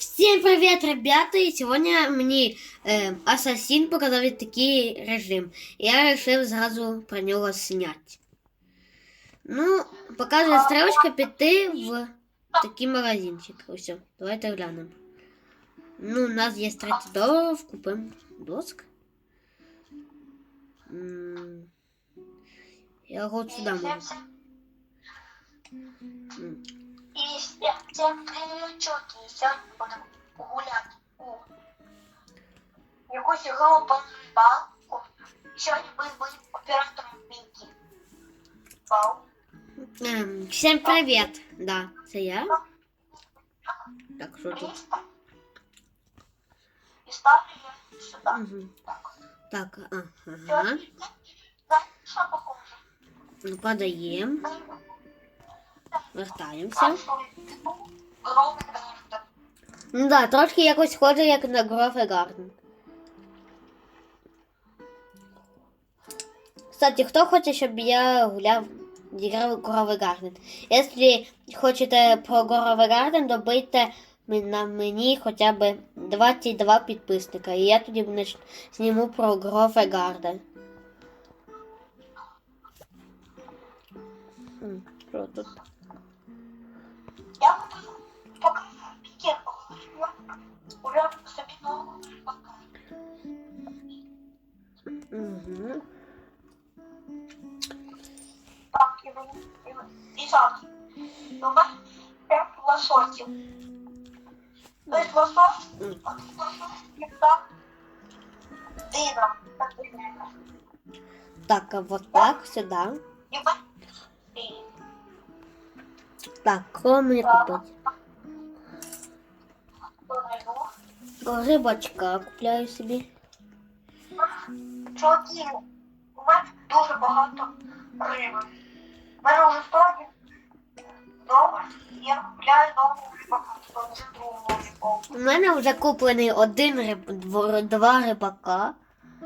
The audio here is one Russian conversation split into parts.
Всем привет, ребята! И сегодня мне э, Ассасин показал такий режим. Я решив зразу про нього зняти. Ну, показує стрілочка піти в такий магазинчик. Ось, давайте глянемо. Ну, у нас є 30 доларів, купимо доск. М, Я його от сюди можу. М, І всім привітчуки. Сьогодні будемо гуляти у якусь ігрову балку. Сьогодні ми будемо оператором Мінкі. Вау. ем, Всем привет! Да, це я. Так, що тут? Місто. І ставлю я сюди. Угу. Так. Так, ага. Сьогодні знаєте, що похоже? Ну, Подаємо, вертаємося. Громий граждан. Ну да, трошки якось схоже, як на Грофе Гарден. Кстати, хто хоче, щоб я гуляв грав в Горовий Гарден? Якщо хочете про Горовий Гарден, добийте ми- на мені хоча б 22 підписника. І я тоді нач- зніму про Грофе Гарден. М, Що тут? Я буду показувати пікетку. Уже собі нову показую. Угу. Так, і ви- і ви- і зараз. У мене п'ять лососів. Тобто лосос, М. от лосос, яка дина, так дина. Так, а вот так, сюда. І ви- і Так, кого мені купити? Рибачка купляю собі. Чуваки, у мене дуже багато риби. У мене вже сьогодні і я купляю нову рибака, вже другу рибу. У мене вже куплений один риб, два рибака. У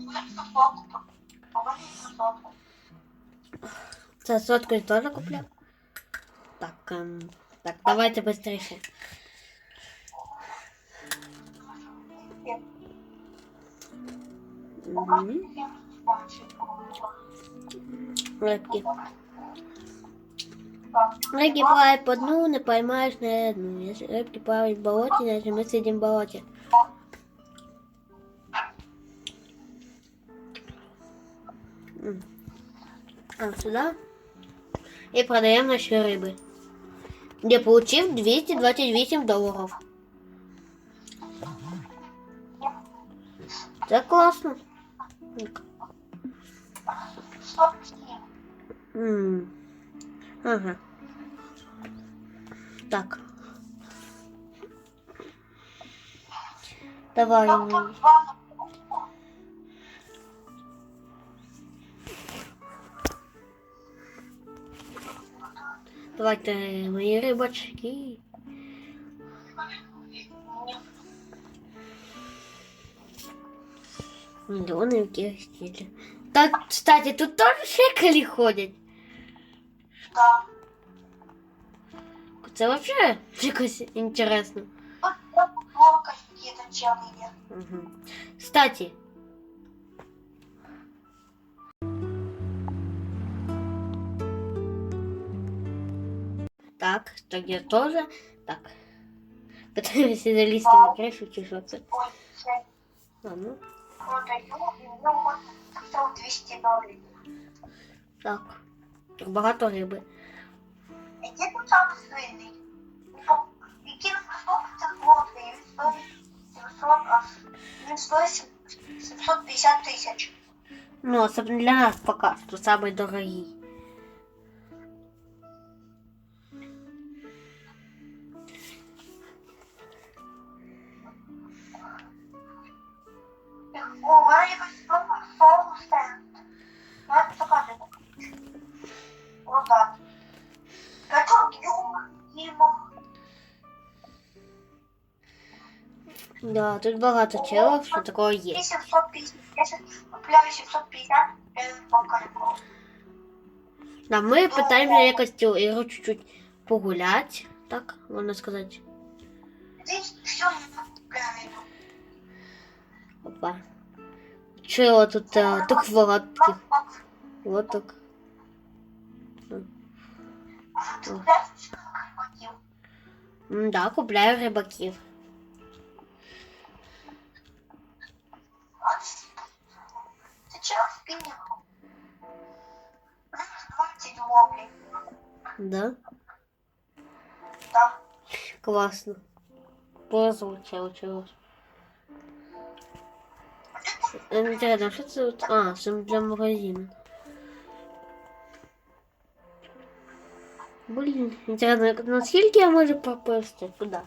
мене сотку, у мене сотку. Це сотку я теж купляв. Так, ем, так, давайте швидше. Рибки. Рыбки плавают по дну, не поймаешь на одну. Если рыбки плавают в болоте, значит мы сидим в болоте. А, сюда. И продаем наши рыбы. Где получив 228 долларов. Это классно. Ага. Так. Давай. Давайте мої рибачки. Миллионы в яких стилі. Так, кстати, тут тоже шекели ходять. Да. Це вообще якось інтересно. Тут ловка какие-то челы є. Угу. Кстати. Так, так я тоже. Так. Пытаюся залізти на кришу чи що це. Ой, це А, ну, продаю, і в нього так 200 доларів. так. Тут багато риби. Який тут саме сильний? Який наступ це хлопці, він стоїть 700 аж. Він стоїть 750 тисяч. Ну, особенно для нас пока что самый дорогий. Да, тут багато челов, що такого є. І 750. Я ще купляю 750 гривень по карику. Да, ми питаємося якось цю ігру чуть-чуть погулять, так можна сказати. Здесь все купляем. Опа. Чого тут а, так ватки? Вот так. Ты купляешь что хотел? М, Да, купляю рибаків. Сейчас спиннинг. Плюс 20 ловли. Да? Да. Класно. Прозвучало чогось. Е, Інтересно, що це? от- А, це для магазину. Блін, інтересно, наскільки я можу попасти? Куди?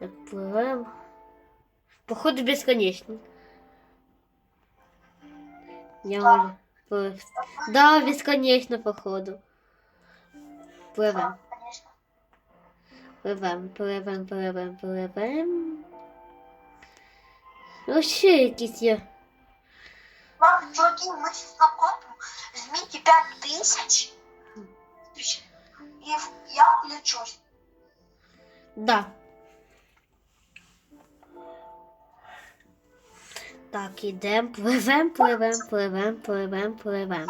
Так, пливем. Походу безконечно. Я можу пливти. Да, бесконечно, походу. Пливем. Да, конечно. Пливем, пливем, пливем, пливем. Ну, ще якісь є. Ладно, чуваки, мы сейчас накопим. Жмите 5000. И в- я включусь. Да. Так, ідем, пливем, пливем, пливем, пливем, пливем.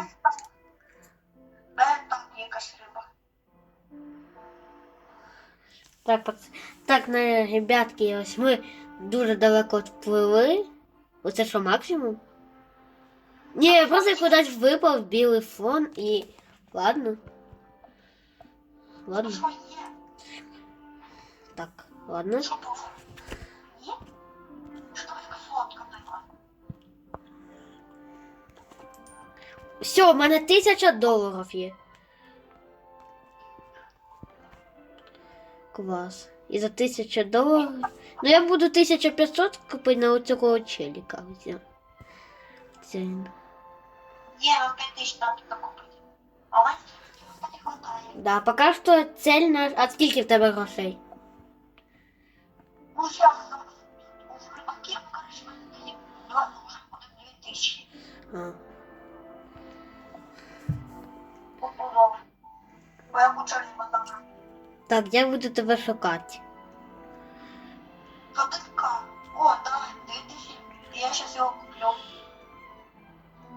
Там якась риба. Так, так, на ребятки, ось ми дуже далеко впливли. Оце що максимум? Ні, просто кудись випав білий фон і. Ладно. Ну Ладно. Так, ладно. Все, у мене тисяча доларів є. Клас. І за тисячу доларів. Ну я буду 1500 купити на оцього челіка. Це він. Є, на 5000 треба купити. А у вас не хватає. Да, поки що цель наш. А скільки в тебе грошей? Так, я буду тебе шукати. Капитка. О, да, 2000. Я сейчас его куплю.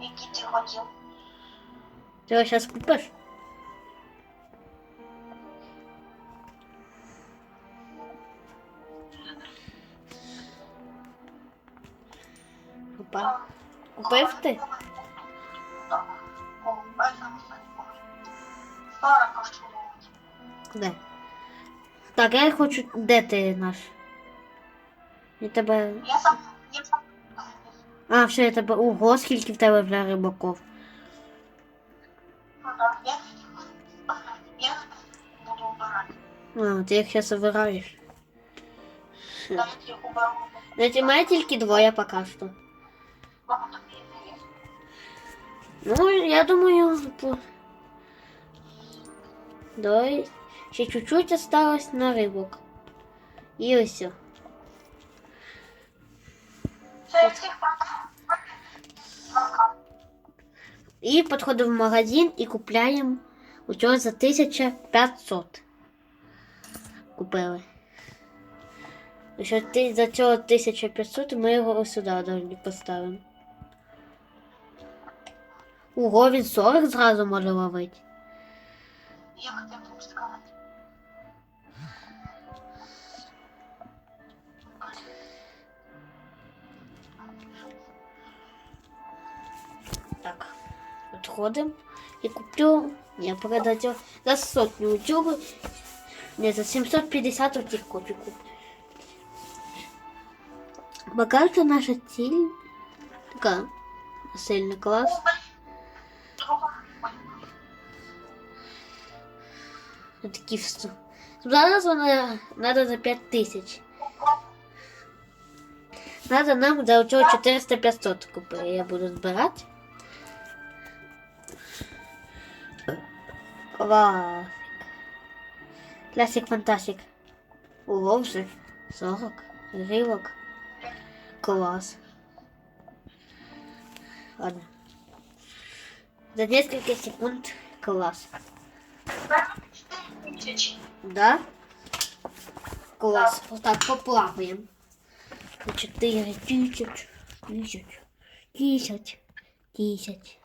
Який ти хотів? Ти його зараз купиш? Опа. Купив ти? Так. О, это Сорок коштує. Де? Так, я хочу. Де ти наш? Я тебе. Я сам, я сам. А, все, я тебе. Ого, скільки в тебе вже рибаков. Ну да, я, я буду убирати. А, ти їх зараз обираєш. Да, я їх уберу. Навіть у мене тільки двоє поки що. Мама тобі не є. Ну, я думаю, по... Давай. Ще чуть-чуть осталось на рибок. І ось. І підходимо в магазин і купляємо у цього за 1500. Купили. Що ти за цього 1500 ми його ось сюди далі поставимо. Ого, він 40 зразу може ловити. Я Так, відходимо і куплю. Я продаю за сотню цього. Не, за 750 отих хочу купити. Пока що наша ціль така сильно клас. Такі все. Зараз вона треба за 5 тисяч. Надо нам за цього 400-500 купити. Я буду збирати. Класик. Класик фантастик. Ого вже 40 гривок. Клас. Ладно. За несколько секунд класс. Напевно, 4 тисячі. Да? Класс. Вот так поплаваем. 4 тысяч, тысяч, тысяч, тысяч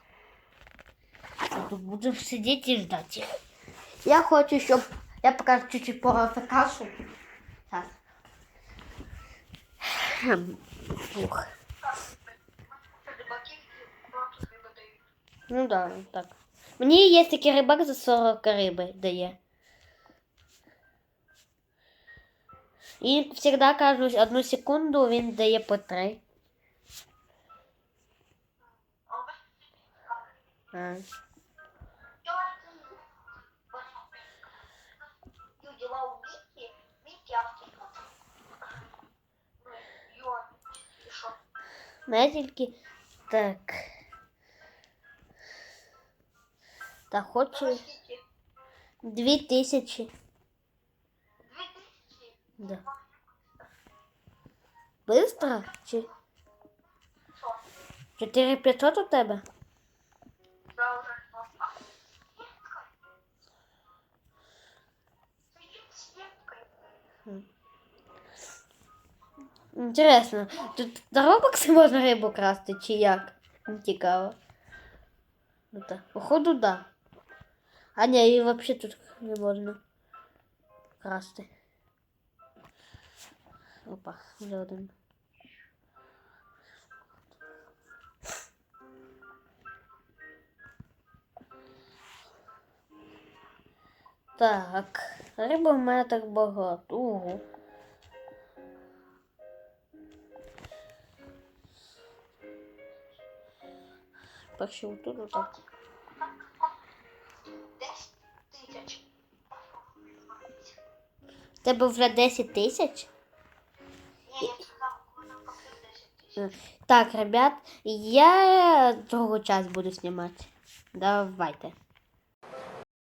А тут будем сидеть и ждать. Я хочу, щоб я пока чуть-чуть порвав кашу. Так. Хм. Фух. Це рибаків і просто риби дають. Ну да, так. Мені є такий рибак за 40 риби дає. І завжди кажуть, одну секунду він дає по 3. А Мене тільки так. Та хочу Скільки? дві тисячі. Дві тисячі? Да. Бистро? Чи Що? 4500 у тебе? Інтересно, тут на Робоксі можна рибу красти, чи як? Не цікаво. Ну так, походу, да. А ні, і взагалі тут не можна красти. Опа, вже один. Так, риби в мене так багато. Угу. Перше отут отак. Десять тисяч. В Тебе вже 10 тисяч? Ні, я сказав, коли нам покрив 10 тисяч. Так, ребят, я другий час буду знімати. Давайте.